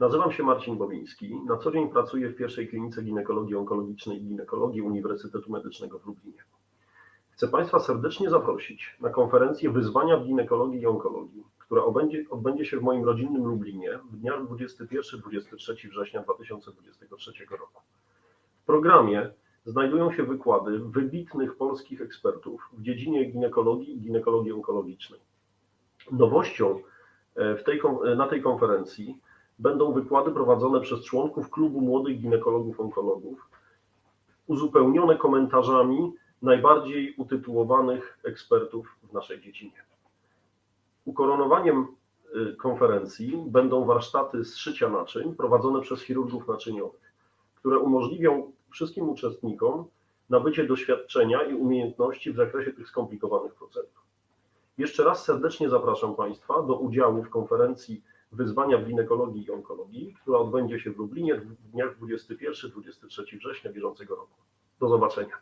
Nazywam się Marcin Bobiński. Na co dzień pracuję w pierwszej klinice ginekologii onkologicznej i ginekologii Uniwersytetu Medycznego w Lublinie. Chcę Państwa serdecznie zaprosić na konferencję Wyzwania w ginekologii i onkologii, która obędzie, odbędzie się w moim rodzinnym Lublinie w dniach 21-23 września 2023 roku. W programie znajdują się wykłady wybitnych polskich ekspertów w dziedzinie ginekologii i ginekologii onkologicznej. Nowością tej, kon- e, na tej konferencji będą wykłady prowadzone przez członków Klubu Młodych Ginekologów Onkologów, uzupełnione komentarzami najbardziej utytułowanych ekspertów w naszej dziedzinie. Ukoronowaniem y, konferencji będą warsztaty z szycia naczyń prowadzone przez chirurgów naczyniowych, które umożliwią wszystkim uczestnikom nabycie doświadczenia i umiejętności w zakresie tych skomplikowanych procedur. Jeszcze raz serdecznie zapraszam Państwa do udziału w konferencji Wyzwania w ginekologii i onkologii, która odbędzie się w Lublinie w dniach 21-23 września bieżącego roku. Do zobaczenia.